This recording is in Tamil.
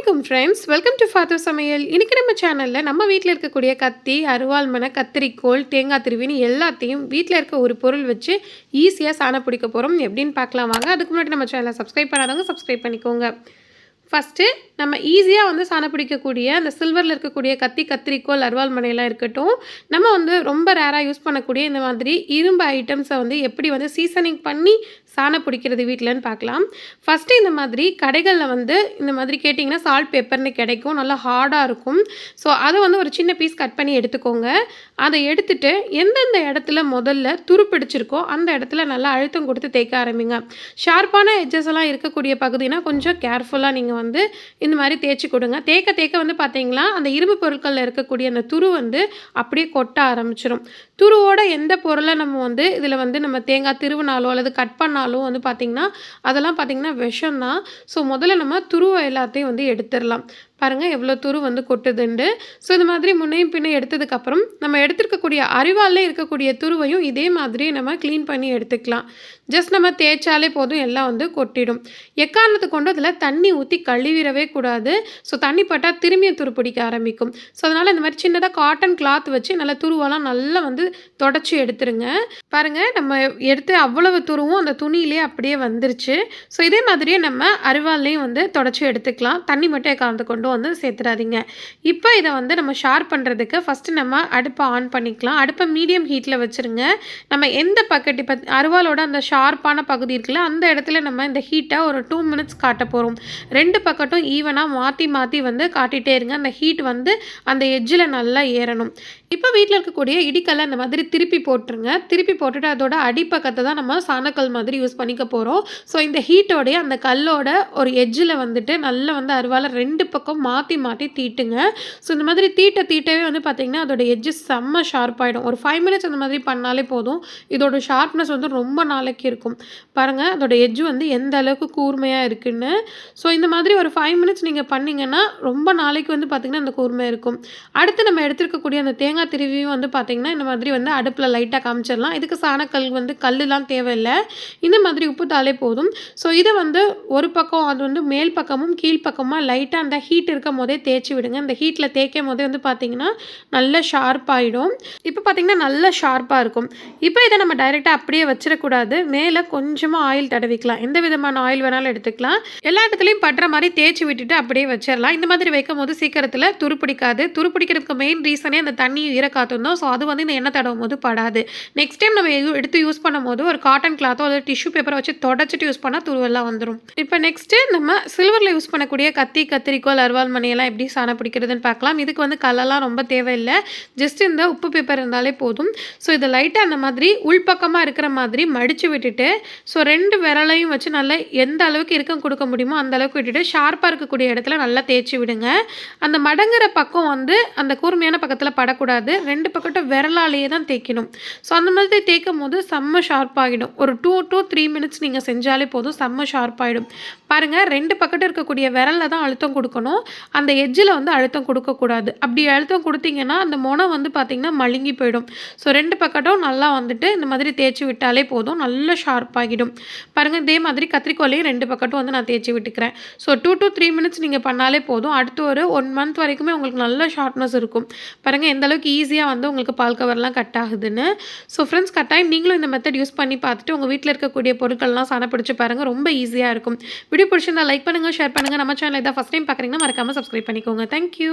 வணக்கம் ஃப்ரெண்ட்ஸ் வெல்கம் டு ஃபாதர் சமையல் இன்றைக்கி நம்ம சேனலில் நம்ம வீட்டில் இருக்கக்கூடிய கத்தி அருவாள்மனை கத்திரிக்கோள் தேங்காய் திருவின்னு எல்லாத்தையும் வீட்டில் இருக்க ஒரு பொருள் வச்சு ஈஸியாக சாணம் பிடிக்க போகிறோம் எப்படின்னு பார்க்கலாம். வாங்க அதுக்கு முன்னாடி நம்ம சேனலை சப்ஸ்கிரைப் பண்ணாதவங்க சப்ஸ்கிரைப் பண்ணிக்கோங்க. ஃபஸ்ட்டு நம்ம ஈஸியாக வந்து சாணம் பிடிக்கக்கூடிய அந்த சில்வரில் இருக்கக்கூடிய கத்தி கத்திரிக்கோள் அருவாள் மனையெல்லாம் இருக்கட்டும் நம்ம வந்து ரொம்ப ரேராக யூஸ் பண்ணக்கூடிய இந்த மாதிரி இரும்பு ஐட்டம்ஸை வந்து எப்படி வந்து சீசனிங் பண்ணி சாணம் பிடிக்கிறது வீட்டிலன்னு பார்க்கலாம். ஃபஸ்ட்டு இந்த மாதிரி கடைகளில் வந்து இந்த மாதிரி கேட்டிங்கன்னா சால்ட் பேப்பர்னு கிடைக்கும். நல்லா ஹார்டாக இருக்கும். ஸோ அதை வந்து ஒரு சின்ன பீஸ் கட் பண்ணி எடுத்துக்கோங்க. அதை எடுத்துட்டு எந்தெந்த இடத்துல முதல்ல துரு பிடிச்சிருக்கோ அந்த இடத்துல நல்லா அழுத்தம் கொடுத்து தேய்க்க ஆரம்பிங்க. ஷார்ப்பான எட்ஜஸ் எல்லாம் இருக்கக்கூடிய பகுதினா கொஞ்சம் கேர்ஃபுல்லாக நீங்கள் வந்து இந்த மாதிரி தேய்ச்சி கொடுங்க. தேக்க தேக்க வந்து பார்த்தீங்களா அந்த இரும்பு பொருட்களில் இருக்கக்கூடிய அந்த துரு வந்து அப்படியே கொட்ட ஆரம்பிச்சிடும் துருவோட எந்த பொருளை நம்ம வந்து இதில் வந்து நம்ம தேங்காய் திருவினாலோ அல்லது கட் பண்ணாலோ வந்து பார்த்திங்கன்னா அதெல்லாம் பார்த்திங்கன்னா விஷம் தான் ஸோ முதல்ல நம்ம துருவை எல்லாத்தையும் வந்து எடுத்துடலாம். பாருங்கள் எவ்வளோ துரு வந்து கொட்டுதுண்டு. ஸோ இந்த மாதிரி முன்னையும் பின்னே எடுத்ததுக்கப்புறம் நம்ம எடுத்துருக்கக்கூடிய அறிவாலே இருக்கக்கூடிய துருவையும் இதே மாதிரி நம்ம க்ளீன் பண்ணி எடுத்துக்கலாம். ஜஸ்ட் நம்ம தேய்ச்சாலே போதும் எல்லாம் வந்து கொட்டிடும். எக்காரணத்துக்கு கொண்டு அதில் தண்ணி ஊற்றி கழுவிடவே கூடாது. ஸோ தண்ணி பட்டால் திரும்பியும் துரு பிடிக்க ஆரம்பிக்கும். ஸோ அதனால் இந்த மாதிரி சின்னதாக காட்டன் கிளாத் வச்சு நல்லா துருவெல்லாம் நல்லா வந்து தொடச்சி எடுத்துருங்க. பாருங்கள் நம்ம எடுத்து அவ்வளவு துருவும் அந்த துணியிலே அப்படியே வந்துருச்சு. ஸோ இதே மாதிரியே நம்ம அருவாலையும் வந்து தொடச்சி எடுத்துக்கலாம். தண்ணி மட்டும் கலந்து கொண்டு வந்து சேர்த்துடாதீங்க இப்போ இதை வந்து நம்ம ஷார் பண்ணுறதுக்கு ஃபஸ்ட்டு நம்ம அடுப்பை ஆன் பண்ணிக்கலாம். அடுப்பை மீடியம் ஹீட்டில் வச்சுருங்க. நம்ம எந்த பக்கெட் இப்போ அருவாலோட அந்த ஷார்ப்பான பகுதி இருக்குல்ல அந்த இடத்துல நம்ம இந்த ஹீட்டை ஒரு டூ மினிட்ஸ் காட்ட போகிறோம் ரெண்டு பக்கட்டும் ஈவனாக மாற்றி மாற்றி வந்து காட்டிகிட்டே இருங்க. அந்த ஹீட் வந்து அந்த எஜ்ஜில் நல்லா ஏறணும். இப்போ வீட்டில் இருக்கக்கூடிய இடிக்கல்லை அந்த மாதிரி திருப்பி போட்டுருங்க. திருப்பி போட்டுட்டு அதோட அடிப்பக்கத்தை தான் நம்ம சாணக்கல் மாதிரி யூஸ் பண்ணிக்க போகிறோம் ஸோ இந்த ஹீட்டோடைய அந்த கல்லோட ஒரு எஜ்ஜில் வந்துட்டு நல்லா வந்து அருவால் ரெண்டு பக்கம் மாற்றி மாற்றி தீட்டுங்க. ஸோ இந்த மாதிரி தீட்ட தீட்டவே வந்து பார்த்திங்கன்னா அதோட எஜ்ஜு செம்ம ஷார்ப்பாகிடும் ஒரு ஃபைவ் மினிட்ஸ் அந்த மாதிரி பண்ணாலே போதும். இதோட ஷார்ப்னஸ் வந்து ரொம்ப நாளைக்கு இருக்கும். பாருங்கள் அதோட எஜ்ஜு வந்து எந்த அளவுக்கு கூர்மையாக இருக்குன்னு. ஸோ இந்த மாதிரி ஒரு ஃபைவ் மினிட்ஸ் நீங்கள் பண்ணிங்கன்னா ரொம்ப நாளைக்கு வந்து பார்த்திங்கன்னா அந்த கூர்மை இருக்கும். அடுத்து நம்ம எடுத்துருக்கக்கூடிய அந்த தேங்காய் திருவியும் வந்து பார்த்திங்கன்னா இந்த மாதிரி வந்து அடுப்பில் லைட்டாக காமிச்சிடலாம். இதுக்கு சாணக்கல் வந்து கல்லுலாம் தேவையில்லை. இந்த மாதிரி உப்புத்தாலே போதும். ஸோ இதை வந்து ஒரு பக்கம் அது வந்து மேல் பக்கமும் கீழ் பக்கமாக லைட்டாக அந்த ஹீட் இருக்கும் போதே தேய்ச்சி விடுங்க. அந்த ஹீட்டில் தேய்க்கும் போதே வந்து பார்த்திங்கன்னா நல்லா ஷார்ப்பாகிடும் இப்போ பார்த்திங்கன்னா நல்லா ஷார்ப்பாக இருக்கும். இப்போ இதை நம்ம டைரெக்டாக அப்படியே வச்சிடக்கூடாது. மேலே கொஞ்சமாக ஆயில் தடவிக்கலாம். எந்த விதமான ஆயில் வேணாலும் எடுத்துக்கலாம். எல்லா இடத்துலையும் பட்டுற மாதிரி தேய்ச்சி விட்டுட்டு அப்படியே வச்சிடலாம். இந்த மாதிரி வைக்கும் போது சீக்கிரத்தில் துருப்பிடிக்காது. துருப்பிடிக்கிறதுக்கு மெயின் ரீசனே அந்த தண்ணி ஈரக்காற்றும் தான் ஸோ அது வந்து இந்த எண்ணெய் தடவும் போது படாது. நெக்ஸ்ட் டைம் நம்ம எடுத்து யூஸ் பண்ணும் போது ஒரு காட்டன் கிளாத்தோ அல்லது டிஷ்யூ பேப்பரை வச்சு தொடச்சிட்டு யூஸ் பண்ணால் துருவெல்லாம் வந்துடும் இப்போ நெக்ஸ்ட்டு நம்ம சில்வரில் யூஸ் பண்ணக்கூடிய கத்தி கத்திரிக்கோல் அருவாள் மணியெல்லாம் எப்படி சாணம் பிடிக்கிறதுன்னு பார்க்கலாம். இதுக்கு வந்து கல்லெல்லாம் ரொம்ப தேவையில்லை. ஜஸ்ட் இந்த உப்பு பேப்பர் இருந்தாலே போதும். ஸோ இதை லைட்டாக அந்த மாதிரி உள்பக்கமாக இருக்கிற மாதிரி மடித்து விட்டுட்டு ஸோ ரெண்டு விரலையும் வச்சு நல்லா எந்த அளவுக்கு இறுக்கம் கொடுக்க முடியுமோ அந்த அளவுக்கு விட்டுட்டு ஷார்ப்பாக இருக்கக்கூடிய இடத்துல நல்லா தேய்ச்சி விடுங்க. அந்த மடங்குற பக்கம் வந்து அந்த கூர்மையான பக்கத்தில் படக்கூடாது. ரெண்டு பக்கட்டும் விரலாலேயே தான் தேய்க்கணும். ஸோ அந்த மாதிரி தேய்க்கும் போது செம்ம ஷார்ப்பாகிடும் ஒரு டூ டூ த்ரீ மினிட்ஸ் நீங்கள் செஞ்சாலே போதும். செம்ம ஷார்ப் ஆகிடும். பாருங்கள் ரெண்டு பக்கத்து இருக்கக்கூடிய விரலில் தான் அழுத்தம் கொடுக்கணும். அந்த எஜ்ஜில் வந்து அழுத்தம் கொடுக்கக்கூடாது. அப்படி அழுத்தம் கொடுத்தீங்கன்னா அந்த முனம் வந்து பார்த்திங்கன்னா மழுங்கி போயிடும். ஸோ ரெண்டு பக்கட்டும் நல்லா வந்துட்டு இந்த மாதிரி தேய்ச்சி விட்டாலே போதும். நல்லா ஷார்ப்பாகிடும் பாருங்கள் இதே மாதிரி கத்திரிக்கோலையும் ரெண்டு பக்கட்டும் வந்து நான் தேய்ச்சி விட்டுக்கிறேன். So two to three minutes நீங்கள் பண்ணாலே போதும். அடுத்து ஒரு ஒன் மந்த் வரைக்குமே உங்களுக்கு நல்ல ஷார்ப்னஸ் இருக்கும். பாருங்கள் எந்த அளவுக்கு ஈஸியாக வந்து உங்களுக்கு பால் கவர்லாம் கட் ஆகுதுன்னு. ஸோ ஃப்ரெண்ட்ஸ் கட்டாயம் நீங்களும் இந்த மெத்தட் யூஸ் பண்ணி பார்த்துட்டு உங்கள் வீட்டில் இருக்கக்கூடிய பொருட்கள்லாம் சாணம் பிடிச்சி பாருங்கள் ரொம்ப ஈஸியாக இருக்கும். வீடியோ பிடிச்சிருந்தா லைக் பண்ணுங்கள் ஷேர் பண்ணுங்கள் நம்ம சேனல் இதை ஃபஸ்ட் டைம் பார்க்குறீங்கன்னா மறக்காமல் சப்ஸ்கிரைப் பண்ணிக்கோங்க. தேங்க்யூ